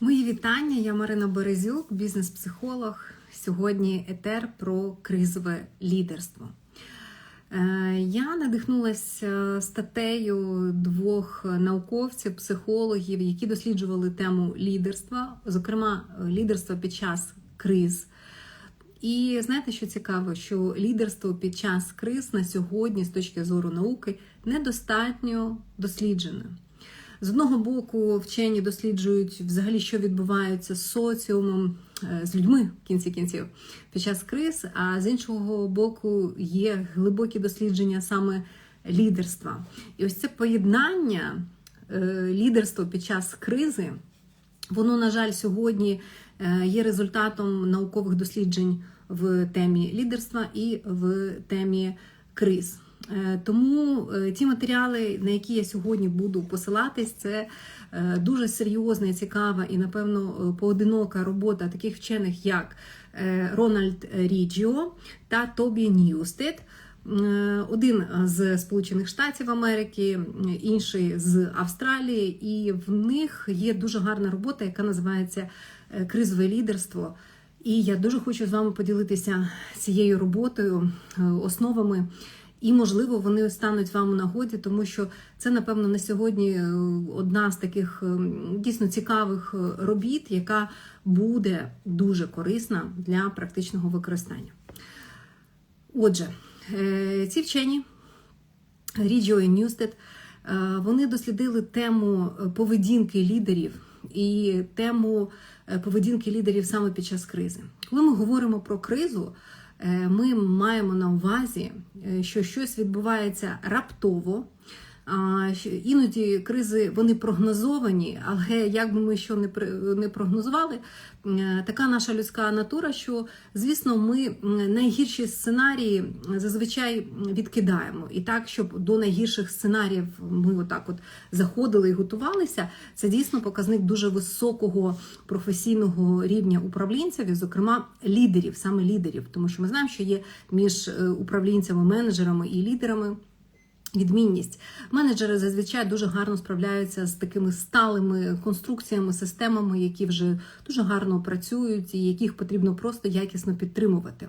Мої вітання. Я Марина Березюк, бізнес-психолог. Сьогодні етер про кризове лідерство. Е, Я надихнулася статтею двох науковців, психологів, які досліджували тему лідерства, зокрема, лідерства під час криз. І знаєте, що цікаво, що лідерство під час криз на сьогодні, з точки зору науки, недостатньо досліджене. З одного боку, вчені досліджують взагалі, що відбувається з соціумом, е, з людьми в кінці кінців під час криз, а з іншого боку, є глибокі дослідження саме лідерства. І ось це поєднання е, лідерства під час кризи, воно, на жаль, сьогодні е, є результатом наукових досліджень в темі лідерства і в темі криз. Е, Тому е, ті матеріали, на які я сьогодні буду посилатись, це е, дуже серйозна, і цікава і, напевно, поодинока робота таких вчених, як Рональд Ріджіо та Тобі Ньюстед. Один з Сполучених Штатів Америки, інший з Австралії, і в них є дуже гарна робота, яка називається Кризове лідерство. І я дуже хочу з вами поділитися цією роботою, основами. І, можливо, вони стануть вам у нагоді, тому що це, напевно, на сьогодні е, одна з таких е, дійсно цікавих е, робіт, яка буде дуже корисна для практичного використання. Отже, ці вчені Ріджіо і Ньюстед, вони дослідили тему поведінки лідерів і тему поведінки лідерів саме під час кризи. Коли ми говоримо про кризу, ми маємо на увазі, е, що щось відбувається раптово. Іноді кризи вони прогнозовані, але як би ми що не прогнозували, така наша людська натура, що звісно, ми найгірші сценарії зазвичай відкидаємо. І так, щоб до найгірших сценаріїв ми отак от заходили і готувалися, це дійсно показник дуже високого професійного рівня управлінців, і, зокрема лідерів, саме лідерів, тому що ми знаємо, що є між е, управлінцями, менеджерами і лідерами. Відмінність менеджери зазвичай дуже гарно справляються з такими сталими конструкціями, системами, які вже дуже гарно працюють, і яких потрібно просто якісно підтримувати.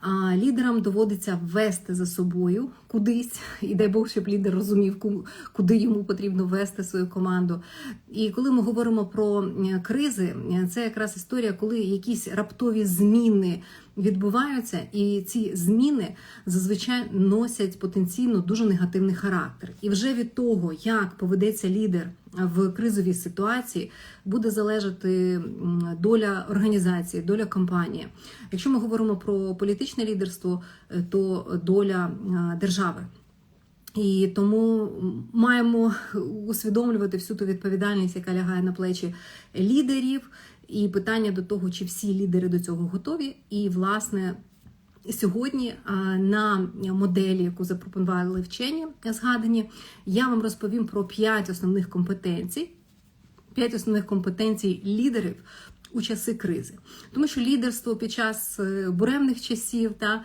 А лідерам доводиться вести за собою кудись, і дай Бог, щоб лідер розумів, куди йому потрібно вести свою команду. І коли ми говоримо про е, кризи, е, це якраз історія, коли якісь раптові зміни відбуваються, і ці зміни зазвичай носять потенційно дуже негативний характер. І вже від того, як поведеться лідер в кризовій ситуації, буде залежати доля організації, доля компанії. Якщо ми говоримо про політичне лідерство, е, то доля е, держави. І тому маємо усвідомлювати всю ту відповідальність, яка лягає на плечі лідерів, і питання до того, чи всі лідери до цього готові. І, власне, сьогодні на моделі, яку запропонували вчені згадані, я вам розповім про п'ять основних компетенцій. П'ять основних компетенцій лідерів у часи кризи, тому що лідерство під час е, буремних часів та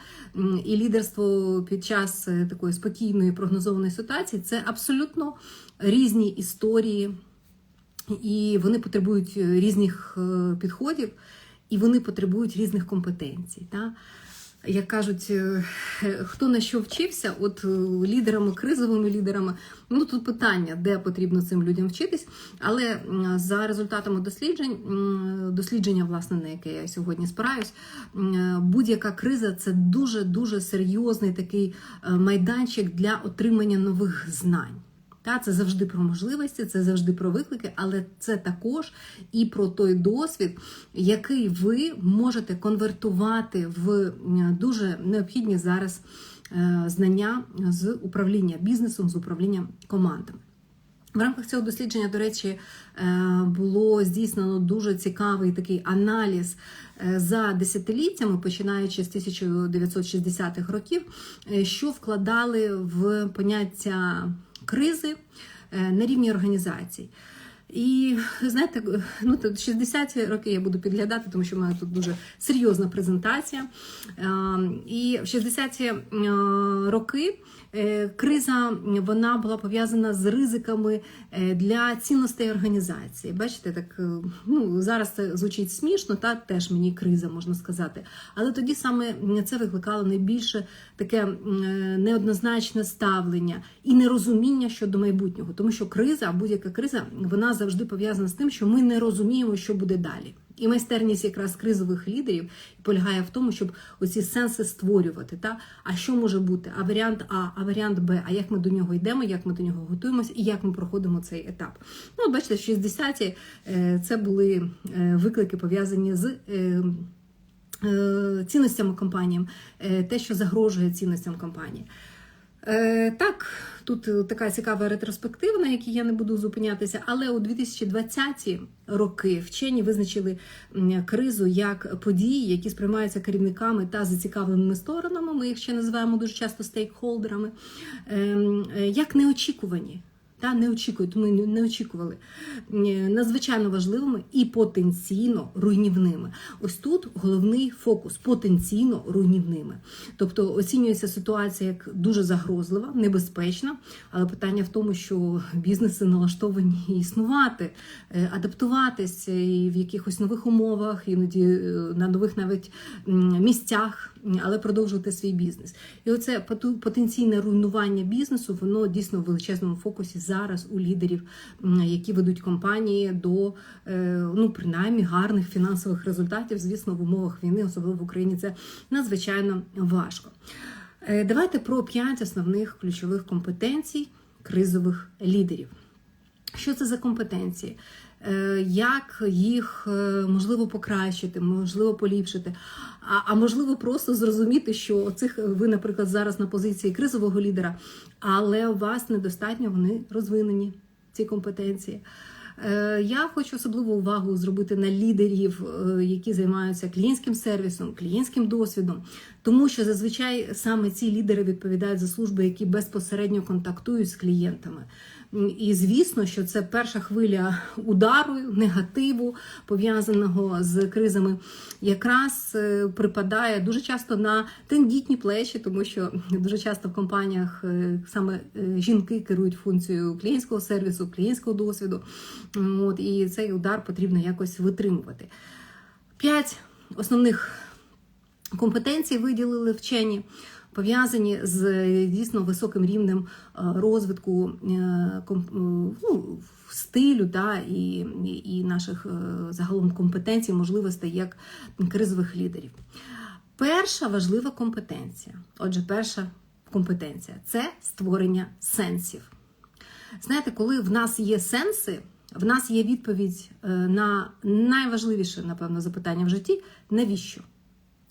і лідерство під час е, такої спокійної прогнозованої ситуації це абсолютно різні історії, і вони потребують е, різних е, підходів, і вони потребують різних компетенцій. Та? Як кажуть, е, хто на що вчився, от лідерами, кризовими лідерами, ну тут питання, де потрібно цим людям вчитись. Але за результатами досліджень, дослідження, власне, на яке я сьогодні спираюсь, будь-яка криза це дуже дуже серйозний такий майданчик для отримання нових знань. Та, це завжди про можливості, це завжди про виклики, але це також і про той досвід, який ви можете конвертувати в дуже необхідні зараз е, знання з управління бізнесом, з управління командами. В рамках цього дослідження, до речі, е, було здійснено дуже цікавий такий аналіз е, за десятиліттями, починаючи з 1960-х років, е, що вкладали в поняття кризи е, на рівні організацій. І знаєте, ну тут 60-ті роки я буду підглядати, тому що в мене тут дуже серйозна презентація. Е, І в 60-ті е, роки криза вона була пов'язана з ризиками е, для цінностей організації. Бачите, так е, ну зараз це звучить смішно, та теж мені криза можна сказати. Але тоді саме це викликало найбільше таке е, неоднозначне ставлення і нерозуміння щодо майбутнього, тому що криза, будь-яка криза, вона завжди пов'язана з тим, що ми не розуміємо, що буде далі. І майстерність якраз кризових лідерів полягає в тому, щоб оці сенси створювати. Та? А що може бути? А варіант А, а варіант Б, а як ми до нього йдемо, як ми до нього готуємося і як ми проходимо цей етап. Ну, от бачите, 60-ті е, це були е, виклики пов'язані з. е, Цінностями компанії, е, те, що загрожує цінностям компанії. Е, Так, тут е, така цікава ретроспектива, на якій я не буду зупинятися, але у 2020 роки вчені визначили кризу як події, які сприймаються керівниками та зацікавленими сторонами. Ми їх ще називаємо дуже часто стейкхолдерами, ем, е, як неочікувані. Та не очікують, ми не- очікували Е, надзвичайно важливими і потенційно руйнівними. Ось тут головний фокус потенційно руйнівними. Тобто оцінюється ситуація як дуже загрозлива, небезпечна, але питання в тому, що бізнеси налаштовані існувати, е, адаптуватися і в якихось нових умовах, іноді е, на нових навіть місцях, але продовжувати свій бізнес. І оце потенційне руйнування бізнесу, воно дійсно в величезному фокусі зараз у лідерів, які ведуть компанії до е, ну принаймні гарних фінансових результатів. Звісно, в умовах війни, особливо в Україні, це надзвичайно важко. Е, Давайте про п'ять основних ключових компетенцій кризових лідерів. Що це за компетенції? Е, Як їх е, можливо покращити, можливо поліпшити, а, а можливо просто зрозуміти, що цих ви, наприклад, зараз на позиції кризового лідера, але у вас недостатньо вони розвинені, ці компетенції. Е, Я хочу особливу увагу зробити на лідерів, е, які займаються клієнтським сервісом, клієнтським досвідом, тому що зазвичай саме ці лідери відповідають за служби, які безпосередньо контактують з клієнтами. І звісно, що це перша хвиля удару, негативу, пов'язаного з кризами, якраз е, припадає дуже часто на тендітні плечі, тому що дуже часто в компаніях е, саме е, жінки керують функцією клієнтського сервісу, клієнтського досвіду. От, і цей удар потрібно якось витримувати. П'ять основних компетенцій виділили вчені, пов'язані з дійсно високим рівнем е, розвитку е, е, ну, стилю та, і, і- наших загалом компетенцій, можливостей як кризових лідерів. Перша важлива компетенція. Отже, перша компетенція це створення сенсів. Знаєте, коли в нас є сенси, в нас є відповідь на найважливіше, напевно, запитання в житті: навіщо?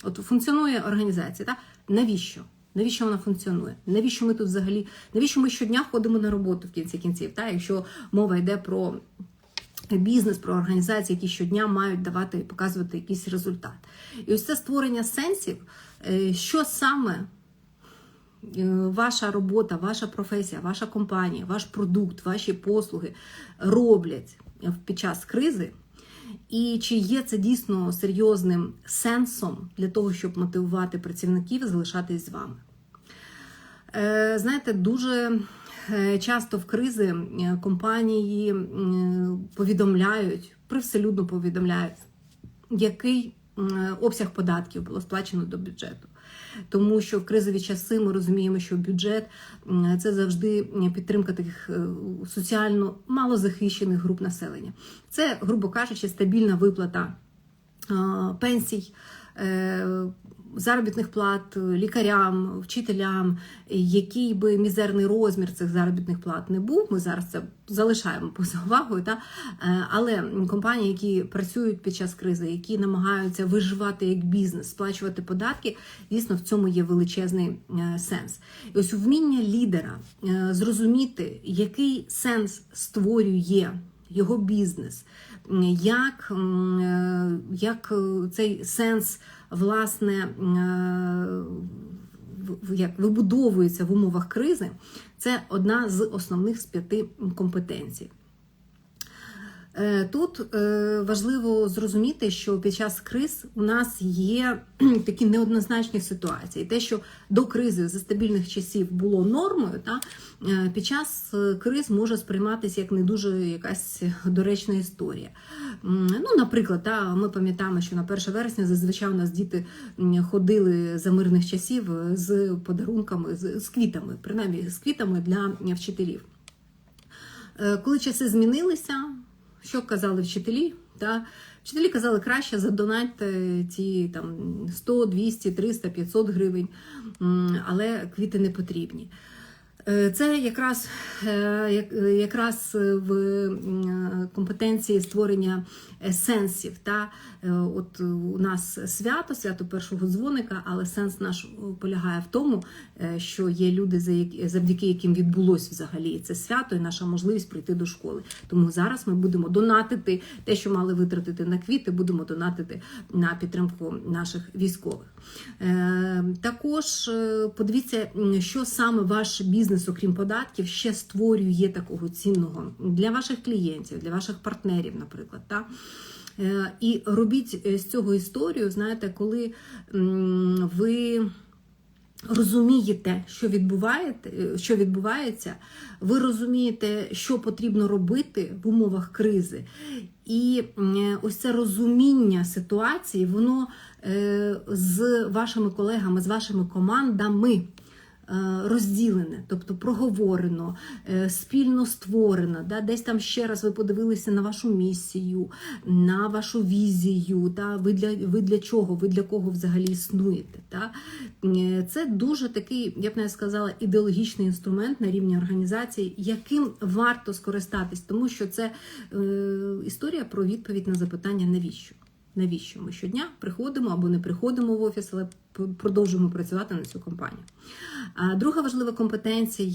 От функціонує організація, так? навіщо? Навіщо вона функціонує? Навіщо ми тут взагалі? Навіщо ми щодня ходимо на роботу в кінці кінців? Та? Якщо мова йде про бізнес, про організації, які щодня мають давати показувати якийсь результат. І ось це створення сенсів, е, що саме е, ваша робота, ваша професія, ваша компанія, ваш продукт, ваші послуги роблять під час кризи. І чи є це дійсно серйозним сенсом для того, щоб мотивувати працівників залишатись з вами? Е, Знаєте, дуже е, часто в кризи е, компанії повідомляють, привселюдно повідомляють, який обсяг податків було сплачено до бюджету. Тому що в кризові часи ми розуміємо, що бюджет це завжди підтримка таких е, соціально малозахищених груп населення. Це, грубо кажучи, стабільна виплата е, пенсій, е, заробітних плат лікарям, вчителям, який би мізерний розмір цих заробітних плат не був. Ми зараз це залишаємо поза увагою. Та? Е, Але компанії, які працюють під час кризи, які намагаються виживати як бізнес, сплачувати податки, дійсно в цьому є величезний е, сенс. І ось вміння лідера е, зрозуміти, який сенс створює його бізнес, як, е, як е, цей сенс власне е, як вибудовується в умовах кризи, це одна з основних з п'яти компетенцій. Е, Тут е, важливо зрозуміти, що під час криз у нас є такі неоднозначні ситуації. Те, що до кризи за стабільних часів було нормою, та е, під час криз може сприйматися як не дуже якась доречна історія. Ну, наприклад, та, ми пам'ятаємо, що на 1 вересня зазвичай у нас діти ходили за мирних часів з подарунками, з, квітами, принаймні з квітами для вчителів. Коли часи змінилися, що казали вчителі? Та вчителі казали, краще задонатьте ці там 100, 200, 300, 500 гривень, але квіти не потрібні. Е, Це якраз, е, е, якраз в компетенції створення сенсів. Та от у нас свято, свято першого дзвоника, але сенс наш полягає в тому, що є люди, завдяки яким відбулось взагалі це свято, і наша можливість прийти до школи. Тому зараз ми будемо донатити те, що мали витратити на квіти, будемо донатити на підтримку наших військових. Також подивіться, що саме ваш бізнес, окрім податків, ще створює такого цінного для ваших клієнтів, для ваших партнерів, наприклад. Та? Е, І робіть е, з цього історію, знаєте, коли ви розумієте, що е, що відбувається, ви розумієте, що потрібно робити в умовах кризи. І ось це розуміння ситуації, воно з вашими колегами, з вашими командами розділене, тобто проговорено, е, спільно створено. Да? Десь там ще раз ви подивилися на вашу місію, на вашу візію. Да? Ви, для, ви для чого, ви для кого взагалі існуєте. Да? Е, Це дуже такий, я б не сказала, ідеологічний інструмент на рівні організації, яким варто скористатись, тому що це е, історія про відповідь на запитання, навіщо. Навіщо ми щодня приходимо або не приходимо в офіс, але продовжуємо працювати на цю компанію. Друга важлива компетенція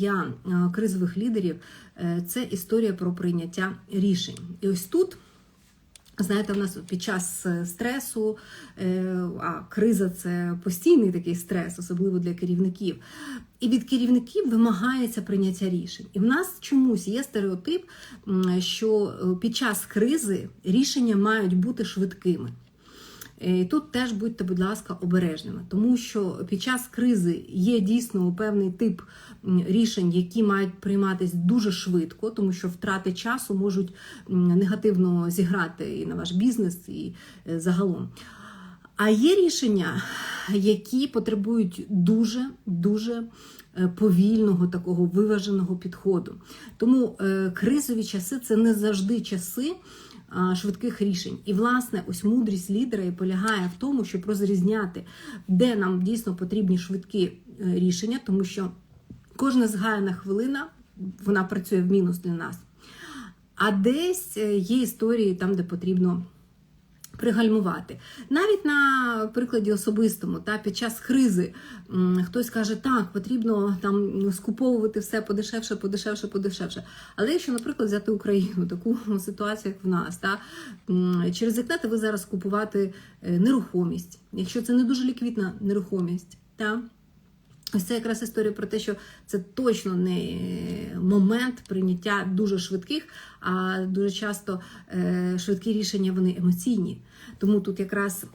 кризових лідерів е, це історія про прийняття рішень. І ось тут. Знаєте, в нас під час е, стресу, е, а криза це постійний такий стрес, особливо для керівників. І від керівників вимагається прийняття рішень. І в нас чомусь є стереотип, що е, під час кризи рішення мають бути швидкими. Е, І тут теж будьте, будь ласка, обережними, тому що під час кризи є дійсно певний тип рішень, які мають прийматися дуже швидко, тому що втрати часу можуть негативно зіграти і на ваш бізнес, і е, загалом. А є рішення, які потребують дуже дуже е, повільного такого виваженого підходу. Тому кризові часи це не завжди часи швидких рішень. І, власне, ось мудрість лідера і полягає в тому, щоб розрізняти, де нам дійсно потрібні швидкі е, рішення, тому що кожна згаяна хвилина вона працює в мінус для нас. А десь е, є історії там, де потрібно пригальмувати. Навіть на прикладі особистому, та під час кризи хтось каже, так, потрібно там скуповувати все подешевше, подешевше, подешевше. Але якщо, наприклад, взяти Україну, таку ситуацію, як в нас, та, через чи ви зараз купувати е, нерухомість, якщо це не дуже ліквідна нерухомість, та, Ось це якраз історія про те, що це точно не момент прийняття дуже швидких, а дуже часто е, швидкі рішення вони емоційні. Тому тут якраз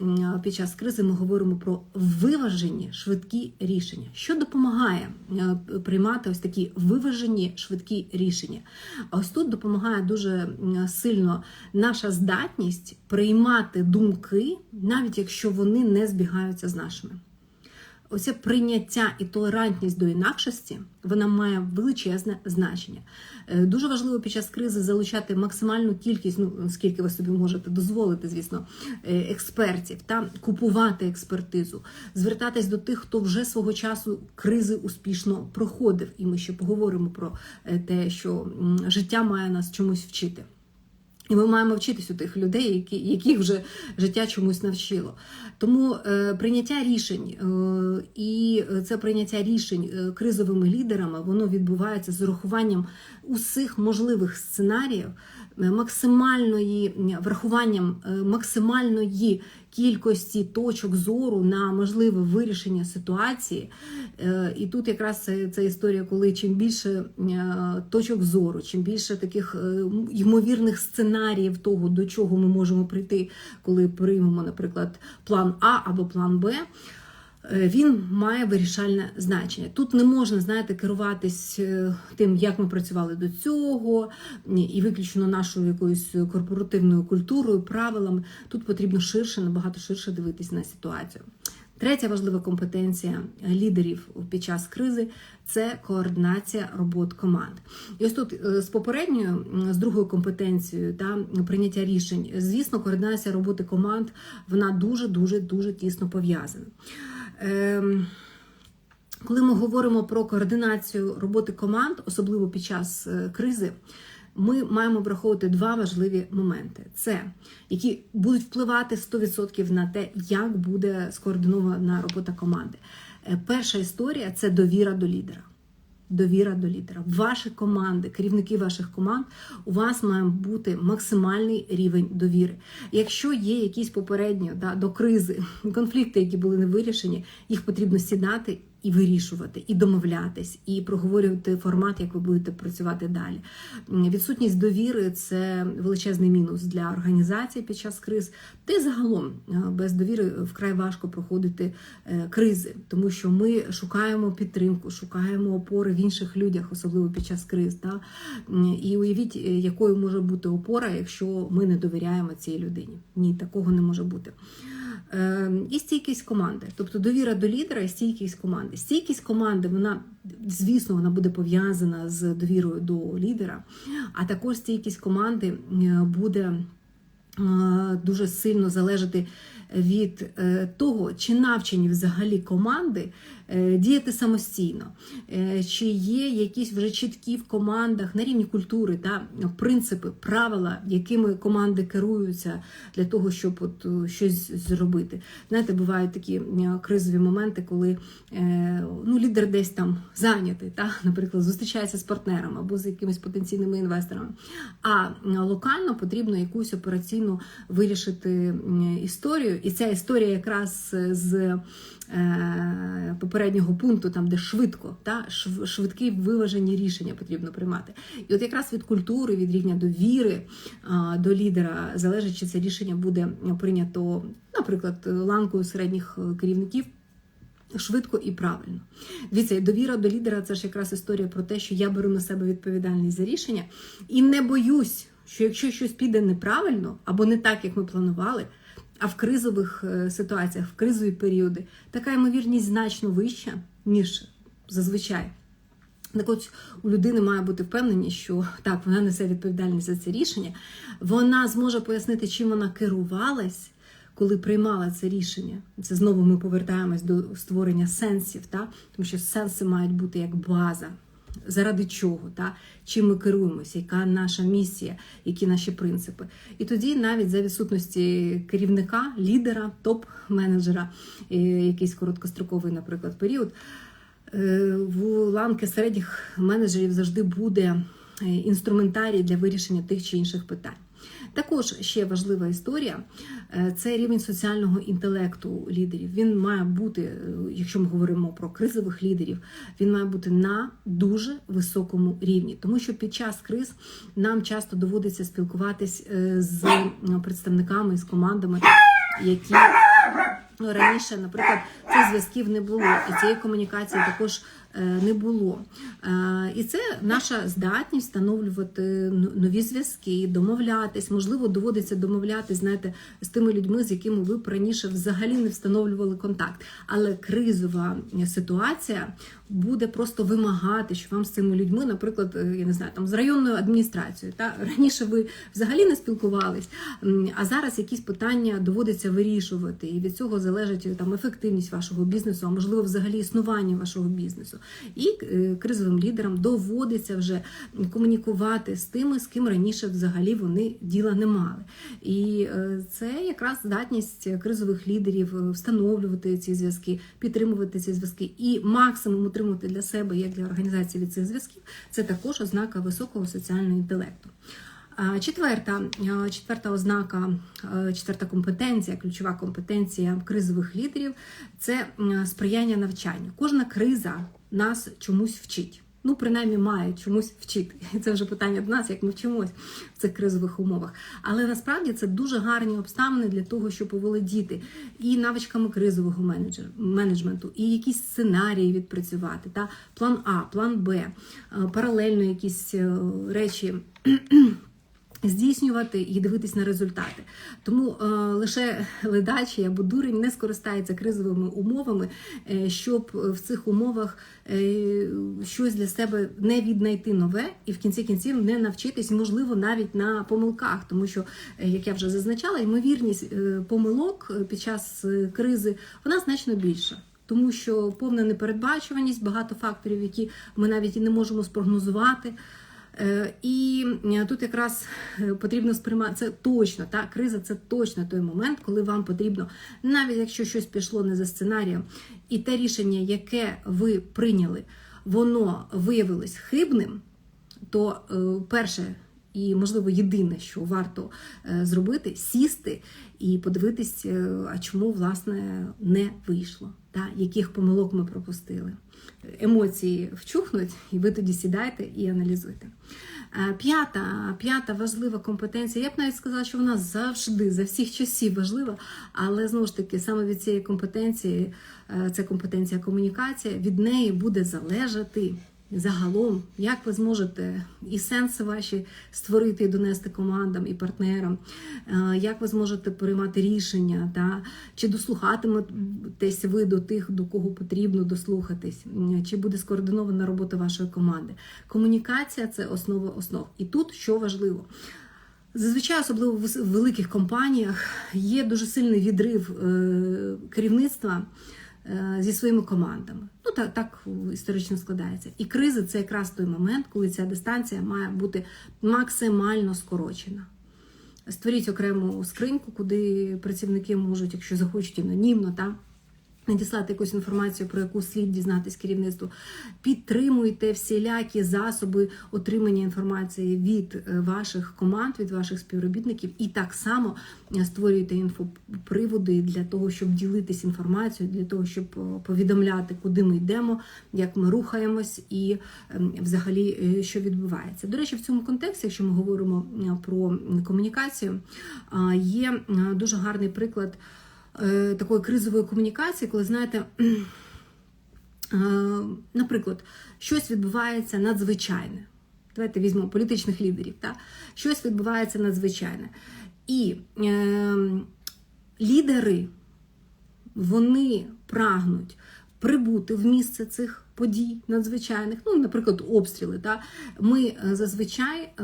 під час кризи ми говоримо про виважені швидкі рішення, що допомагає е, приймати ось такі виважені швидкі рішення. Ось тут допомагає дуже сильно наша здатність приймати думки, навіть якщо вони не збігаються з нашими. Оце прийняття і толерантність до інакшості вона має величезне значення. Е, Дуже важливо під час кризи залучати максимальну кількість, ну скільки ви собі можете дозволити, звісно, е, експертів та купувати експертизу, звертатись до тих, хто вже свого часу кризи успішно проходив. І ми ще поговоримо про е, те, що життя має нас чомусь вчити. І ми маємо вчитись у тих людей, які, яких вже життя чомусь навчило. Тому е, прийняття рішень е, і це прийняття рішень е, кризовими лідерами, воно відбувається з урахуванням усіх можливих сценаріїв, е, максимальної врахуванням е, максимальної кількості точок зору на можливе вирішення ситуації. Е, І тут якраз це, історія, коли чим більше е, точок зору, чим більше таких е, ймовірних сценаріїв того, до чого ми можемо прийти, коли приймемо, наприклад, план А або план Б. е, Він має вирішальне значення. Тут не можна, знаєте, керуватись е, тим, як ми працювали до цього, і виключно нашою якоюсь корпоративною культурою, правилами. Тут потрібно ширше, набагато ширше дивитись на ситуацію. Третя важлива компетенція лідерів під час кризи це координація робот команд. І ось тут е, з попередньою, з другою компетенцією та прийняття рішень, звісно, координація роботи команд вона дуже дуже дуже тісно пов'язана. Ем, коли ми говоримо про координацію роботи команд, особливо під час е, кризи, ми маємо враховувати два важливі моменти: це які будуть впливати 100% на те, як буде скоординована робота команди. Е, Перша історія це довіра до лідера. Довіра до лідера. Ваші команди, керівники ваших команд, у вас має бути максимальний рівень довіри. Якщо є якісь попередні да, до кризи конфлікти, які були не вирішені, їх потрібно сідати і вирішувати, і домовлятись, і проговорювати формат, як ви будете працювати далі. Відсутність довіри це величезний мінус для організації під час криз. Та й загалом е, без довіри вкрай важко проходити е, кризи, тому що ми шукаємо підтримку, шукаємо опори в інших людях, особливо під час криз. Та? І уявіть, е, якою може бути опора, якщо ми не довіряємо цій людині. Ні, такого не може бути. Е, І стійкість команди, тобто довіра до лідера і стійкість команди. Стійкість команди, вона, звісно, вона буде пов'язана з довірою до лідера, а також стійкість команди е, буде е, дуже сильно залежати від е, того, чи навчені взагалі команди діяти самостійно, Е, чи є якісь вже чіткі в командах на рівні культури та принципи, правила, якими команди керуються для того, щоб от е, щось зробити. Знаєте, бувають такі е, кризові моменти, коли е, ну, лідер десь там зайнятий, та, наприклад, зустрічається з партнером або з якимись потенційними інвесторами. А е, локально потрібно якусь операційну вирішити історію. І ця історія якраз з е, попереднього пункту, там де швидко, та швидкі виважені рішення потрібно приймати. І от якраз від культури, від рівня довіри до лідера залежить, чи це рішення буде прийнято, наприклад, ланкою середніх е, керівників. Швидко і правильно. Дивіться, довіра до лідера це ж якраз історія про те, що я беру на себе відповідальність за рішення і не боюсь, що якщо щось піде неправильно або не так, як ми планували, а в кризових е, ситуаціях, в кризові періоди, така ймовірність значно вища, ніж зазвичай. Так от у людини має бути впевненість, що так, вона несе відповідальність за це рішення, вона зможе пояснити, чим вона керувалась, коли приймала це рішення. Це знову ми повертаємось до створення сенсів, та? тому що сенси мають бути як база. Заради чого, та? чим ми керуємося, яка наша місія, які наші принципи. І тоді навіть за відсутності керівника, лідера, топ-менеджера, е, якийсь короткостроковий, наприклад, період, е, в ланки середніх менеджерів завжди буде е, інструментарій для вирішення тих чи інших питань. Також ще важлива історія. Е, це рівень соціального інтелекту лідерів. Він має бути, е, якщо ми говоримо про кризових лідерів, він має бути на дуже високому рівні, тому що під час криз нам часто доводиться спілкуватись е, з представниками з командами, які раніше, наприклад, цих зв'язків не було, і цієї комунікації також не було. Е, І це наша здатність встановлювати нові зв'язки, домовлятись. Можливо, доводиться домовлятись, знаєте, з тими людьми, з якими ви раніше взагалі не встановлювали контакт. Але кризова ситуація буде просто вимагати, що вам з цими людьми, наприклад, е, я не знаю, там з районною адміністрацією. Та раніше ви взагалі не спілкувались, а зараз якісь питання доводиться вирішувати, і від цього залежить е, там ефективність вашого бізнесу, а можливо, взагалі існування вашого бізнесу. І е, кризовим лідерам доводиться вже комунікувати з тими, з ким раніше взагалі вони діла не мали. І це якраз здатність кризових лідерів встановлювати ці зв'язки, підтримувати ці зв'язки і максимум утримувати для себе як для організації від цих зв'язків. Це також ознака високого соціального інтелекту. Четверта, четверта ознака, четверта компетенція, ключова компетенція кризових лідерів це сприяння навчанню. Кожна криза нас чомусь вчить. Ну, принаймні, має чомусь вчити. Це вже питання до нас, як ми вчимось в цих кризових умовах. Але насправді це дуже гарні обставини для того, щоб поволодіти і навичками кризового менеджменту, і якісь сценарії відпрацювати, та план А, план Б, е, паралельно якісь е, речі. Здійснювати і дивитись на результати. Тому е, лише ледачий або дурень не скористається кризовими умовами, е, щоб в цих умовах е, щось для себе не віднайти нове і в кінці кінців не навчитись, можливо, навіть на помилках, тому що, е, як я вже зазначала, ймовірність е, помилок е, під час кризи вона значно більша. Тому що повна непередбачуваність, багато факторів, які ми навіть і не можемо спрогнозувати. Е, І е, тут якраз е, потрібно сприймати це точно. Та криза це точно той момент, коли вам потрібно, навіть якщо щось пішло не за сценарієм, і те рішення, яке ви прийняли, воно виявилось хибним, то перше. І, можливо, єдине, що варто е, зробити, сісти і подивитись, е, а чому власне не вийшло, та яких помилок ми пропустили. Емоції вчухнуть, і ви тоді сідайте і аналізуйте. Е, П'ята, п'ята важлива компетенція. Я б навіть сказала, що вона завжди, за всіх часів важлива, але знову ж таки, саме від цієї компетенції, це компетенція комунікація, від неї буде залежати. Загалом, як ви зможете і сенси ваші створити і донести командам і партнерам, е, як ви зможете приймати рішення, та, чи дослухатиметесь ви до тих, до кого потрібно дослухатись, чи буде скоординована робота вашої команди. Комунікація це основа основ. І тут що важливо. Зазвичай, особливо в великих компаніях, є дуже сильний відрив е, керівництва зі своїми командами. Ну так, так історично складається. І криза це якраз той момент, коли ця дистанція має бути максимально скорочена. Створіть окрему скриньку, куди працівники можуть, якщо захочуть анонімно, та, надіслати якусь інформацію, про яку слід дізнатись керівництву. Підтримуйте всілякі засоби отримання інформації від е, ваших команд, від ваших співробітників, і так само е, створюйте інфоприводи для того, щоб ділитись інформацією, для того, щоб е, повідомляти, куди ми йдемо, як ми рухаємось і ем, взагалі що відбувається. До речі, в цьому контексті, якщо ми говоримо про комунікацію, є дуже гарний приклад такої кризової комунікації, коли знаєте. Е, Наприклад, щось відбувається надзвичайне. Давайте візьмемо політичних лідерів. Та? Щось відбувається надзвичайне. І е, лідери вони прагнуть прибути в місце цих подій надзвичайних, ну, наприклад, обстріли. Та? Ми е, зазвичай е,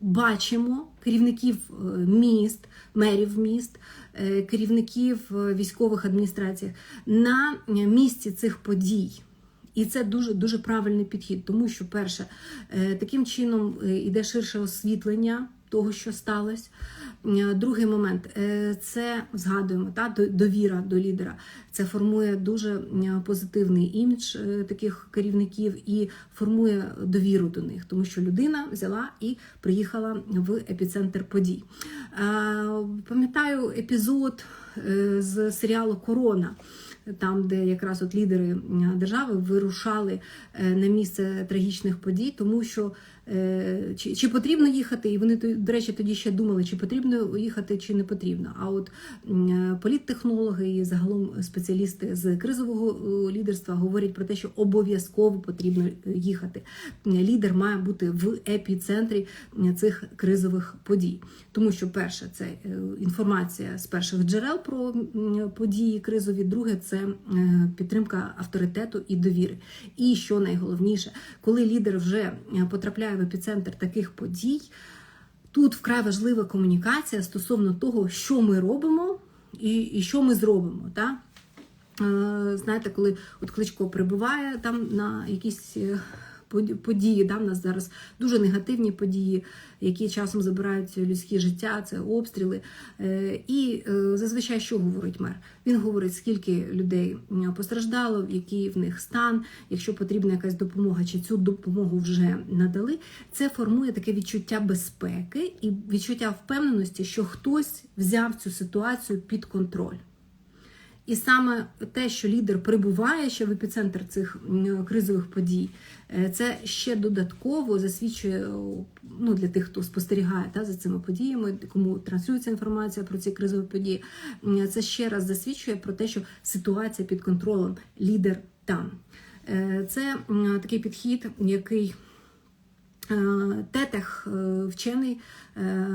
бачимо керівників е, міст, мерів міст, е, керівників е, військових адміністрацій на місці цих подій. І це дуже дуже правильний підхід, тому що, перше, таким чином іде ширше освітлення того, що сталося. Е, Другий момент е, це згадуємо та довіра до лідера. Це формує дуже е, позитивний імідж таких керівників і формує довіру до них, тому що людина взяла і приїхала в епіцентр подій. Пам'ятаю епізод з серіалу Корона там, де якраз от лідери держави вирушали е, на місце трагічних подій, тому що е, чи, чи потрібно їхати, і вони до речі тоді ще думали, чи потрібно їхати, чи не потрібно. А от е, політтехнологи і загалом спеціалісти з кризового лідерства говорять про те, що обов'язково потрібно їхати. Лідер має бути в епіцентрі цих кризових подій, тому що перше це інформація з перших джерел про події кризові. Друге це е, підтримка авторитету і довіри. І що найголовніше, коли лідер вже е, потрапляє в епіцентр таких подій, тут вкрай важлива комунікація стосовно того, що ми робимо і, і що ми зробимо. Та? Е, Знаєте, коли от Кличко прибуває там на якісь події. Да, в нас зараз дуже негативні події, які часом забирають людські життя, це обстріли. Е, І е, зазвичай що говорить мер? Він говорить, скільки людей постраждало, який в них стан, якщо потрібна якась допомога, чи цю допомогу вже надали. Це формує таке відчуття безпеки і відчуття впевненості, що хтось взяв цю ситуацію під контроль. І саме те, що лідер прибуває ще в епіцентр цих кризових подій, е, це ще додатково засвідчує ну, для тих, хто спостерігає та, за цими подіями, кому транслюється інформація про ці кризові події. Це ще раз засвідчує про те, що ситуація під контролем, лідер там. Е, Це такий підхід, який Тетех, е, вчений, е,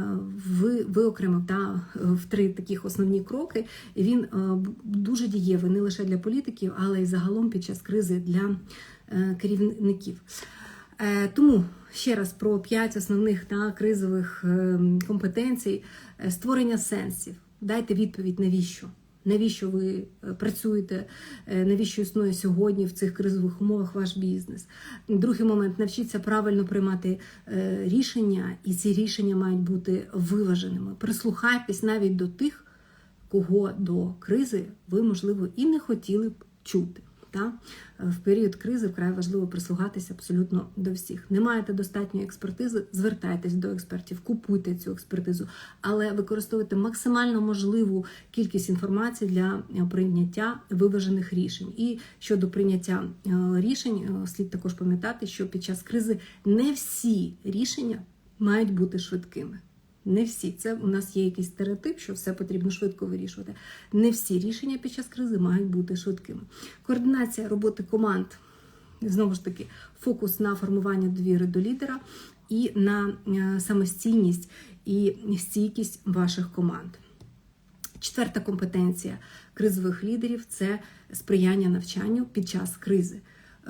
ви- виокремив та, в три таких основні кроки. І він е, дуже дієвий не лише для політиків, але й загалом під час кризи для е, керівників. Е, Тому ще раз про п'ять основних та, кризових е, компетенцій, Е, створення сенсів. Дайте відповідь, навіщо? Навіщо ви е, працюєте, е, навіщо існує сьогодні в цих кризових умовах ваш бізнес? Другий момент навчіться правильно приймати е, рішення, і ці рішення мають бути виваженими. Прислухайтесь навіть до тих, кого до кризи ви, можливо, і не хотіли б чути. Та? В період кризи вкрай важливо прислухатися абсолютно до всіх. Не маєте достатньої експертизи, звертайтесь до експертів, купуйте цю експертизу, але використовуйте максимально можливу кількість інформації для е, прийняття виважених рішень. І щодо прийняття е, рішень, е, слід також пам'ятати, що під час кризи не всі рішення мають бути швидкими. Не всі. Це у нас є якийсь стереотип, що все потрібно швидко вирішувати. Не всі рішення під час кризи мають бути швидкими. Координація роботи команд, знову ж таки, фокус на формування довіри до лідера і на е, самостійність і стійкість ваших команд. Четверта компетенція кризових лідерів це сприяння навчанню під час кризи.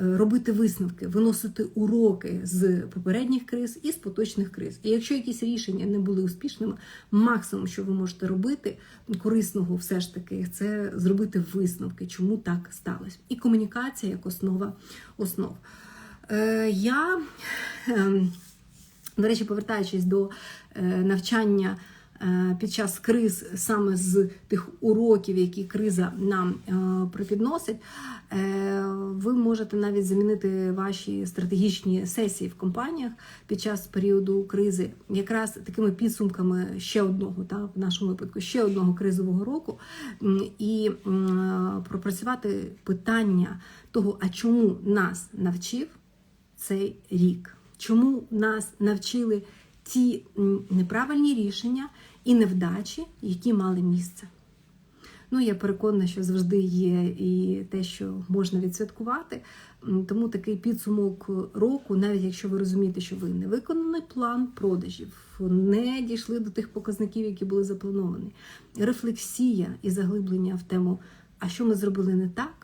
Е, Робити висновки, виносити уроки з попередніх криз і з поточних криз. І якщо якісь рішення не були успішними, максимум, що ви можете робити, корисного все ж таки, це зробити висновки, чому так сталося. І комунікація як основа основ. Е, Я, ем, до речі, повертаючись до е, навчання е, під час криз, саме з тих уроків, які криза нам е, припідносить, е, ви можете навіть замінити ваші стратегічні сесії в компаніях під час періоду кризи, якраз такими підсумками ще одного, та, в нашому випадку, ще одного кризового року, і пропрацювати питання того, а чому нас навчив цей рік. Чому нас навчили ті неправильні рішення і невдачі, які мали місце? Ну, я переконана, що завжди є і те, що можна відсвяткувати. Тому такий підсумок року, навіть якщо ви розумієте, що ви не виконали план продажів, не дійшли до тих показників, які були заплановані. Рефлексія і заглиблення в тему, а що ми зробили не так,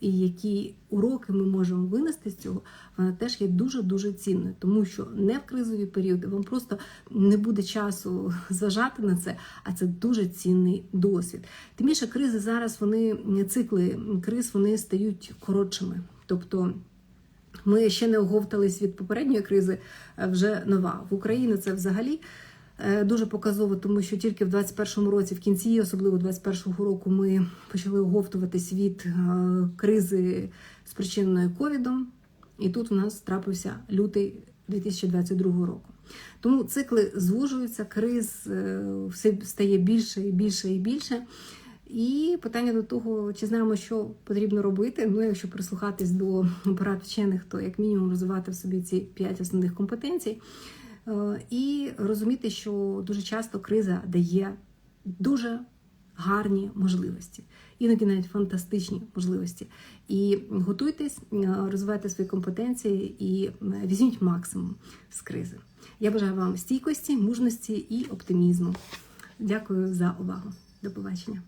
і які уроки ми можемо винести з цього, вона теж є дуже-дуже цінною, тому що не в кризові періоди вам просто не буде часу зважати на це, а це дуже цінний досвід. Тим більше кризи зараз вони цикли криз вони стають коротшими. Тобто ми ще не оговтались від попередньої кризи, а вже нова. В Україні це взагалі е, дуже показово, тому що тільки в 21-му році, в кінці, особливо 21-го року, ми почали оговтуватись від е, кризи спричиненої ковідом. І тут у нас трапився лютий 2022 року. Тому цикли звужуються, криз е, все стає більше і більше і більше. І питання до того, чи знаємо, що потрібно робити. Ну, якщо прислухатись до порад вчених, то як мінімум розвивати в собі ці п'ять основних компетенцій. Е, І розуміти, що дуже часто криза дає дуже гарні можливості, іноді навіть фантастичні можливості. І готуйтесь, е, розвивайте свої компетенції і е, візьміть максимум з кризи. Я бажаю вам стійкості, мужності і оптимізму. Дякую за увагу. До побачення.